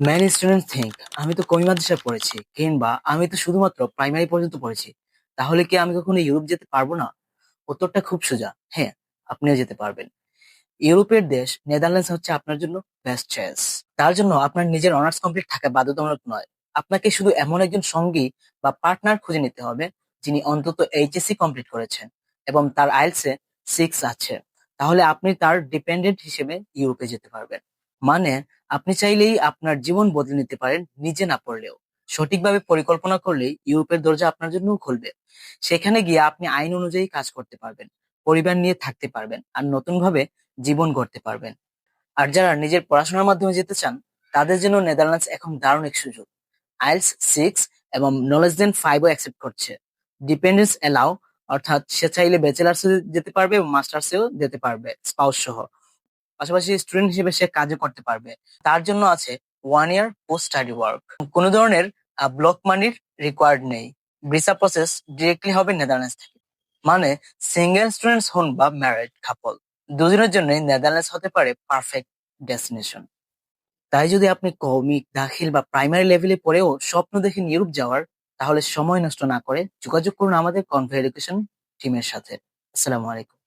Many student think আমি তো কমি মাদ্রাসায় পড়েছি, কিংবা আমি তো শুধুমাত্র প্রাইমারি পর্যন্ত পড়েছি। তাহলে কি আমি কখনো ইউরোপ যেতে পারব না? উত্তরটা খুব সোজা। হ্যাঁ আপনিও যেতে পারবেন। ইউরোপের দেশ, নেদারল্যান্ডস হচ্ছে আপনার জন্য বেস্ট চয়েস তার জন্য আপনার নিজের অনার্স কমপ্লিট থাকা বাধ্যতামূলক নয়। আপনাকে শুধু এমন একজন সঙ্গী বা পার্টনার খুঁজে নিতে হবে, যিনি অন্তত এইচএসসি কমপ্লিট করেছেন এবং তার আইলসে সিক্স আছে। তাহলে আপনি তার ডিপেন্ডেন্ট হিসেবে ইউরোপে যেতে পারবেন। মানে আপনি চাইলেই আপনার জীবন বদলে নিতে পারেন, নিজে না পড়লেও। সঠিকভাবে পরিকল্পনা করলেই ইউরোপের দরজা আপনার জন্যও খুলবে। সেখানে গিয়ে আপনি আইন অনুযায়ী কাজ করতে পারবেন, পরিবার নিয়ে থাকতে পারবেন, আর নতুনভাবে জীবন গড়তে পারবেন। আর যারা নিজের পড়াশোনার মাধ্যমে যেতে চান, তাদের জন্য নেদারল্যান্ডস এখন দারুণ এক সুযোগ। আইলস সিক্স এবং নলেজ দেন ফাইভও অ্যাকসেপ্ট করছে। ডিপেন্ডেন্স এলাও অর্থাৎ সে চাইলে ব্যাচেলার্সে যেতে পারবে এবং মাস্টার্সেও যেতে পারবে স্পাউস সহ পাশাপাশি স্টুডেন্ট হিসেবে সে কাজও করতে পারবে। তার জন্য আছে one year post study work কোনো ধরনের ব্লক মানির রিকোয়ার্ড নেই। ভিসা প্রসেস ডিরেক্টলি হবে নেদারল্যান্ডস থেকে। মানে সিঙ্গেল স্টুডেন্টস হন বা ম্যারিড কাপল দুজনের জন্য নেদারল্যান্ডস হতে পারে পারফেক্ট ডেস্টিনেশন তাই যদি আপনি কৌমিক দাখিল বা প্রাইমারি লেভেলে পড়েও স্বপ্ন দেখেন ইউরোপ যাওয়ার, তাহলে সময় নষ্ট না করে যোগাযোগ করুন আমাদের কনভে এডুকেশন টিমের সাথে। আসসালামু আলাইকুম।